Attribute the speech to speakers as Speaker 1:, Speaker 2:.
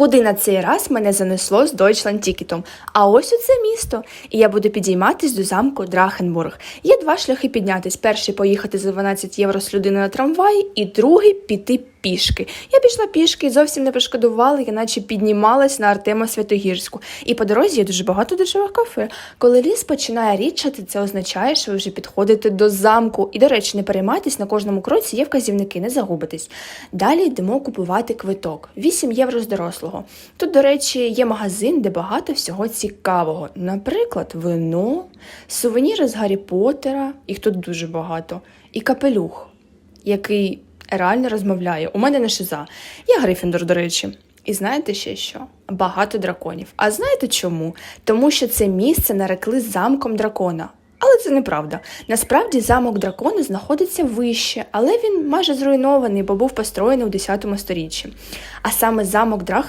Speaker 1: Куди на цей раз мене занесло з Deutschland-Тікетом? А ось у це місто. І я буду підійматись до замку Драхенбург. Є два шляхи піднятись. Перший поїхати за 12 євро з людини на трамваї, і другий піти пішки. Я пішла пішки, і зовсім не пошкодувала, я наче піднімалась на Артема Святогірську. І по дорозі є дуже багато дешевих кафе. Коли ліс починає рідчати, це означає, що ви вже підходите до замку. І, до речі, не переймайтесь, на кожному кроці є вказівники, не загубитесь. Далі йдемо купувати квиток 8 євро з дорослого. Тут, до речі, є магазин, де багато всього цікавого. Наприклад, вино, сувеніри з Гаррі Поттера, їх тут дуже багато, і капелюх, який реально розмовляє. У мене не шиза. Я Грифіндор, до речі. І знаєте ще що? Багато драконів. А знаєте чому? Тому що це місце нарекли замком дракона. Але це неправда. Насправді замок дракона знаходиться вище, але він майже зруйнований, бо був построєний у 10 сторіччі. А саме замок Драхен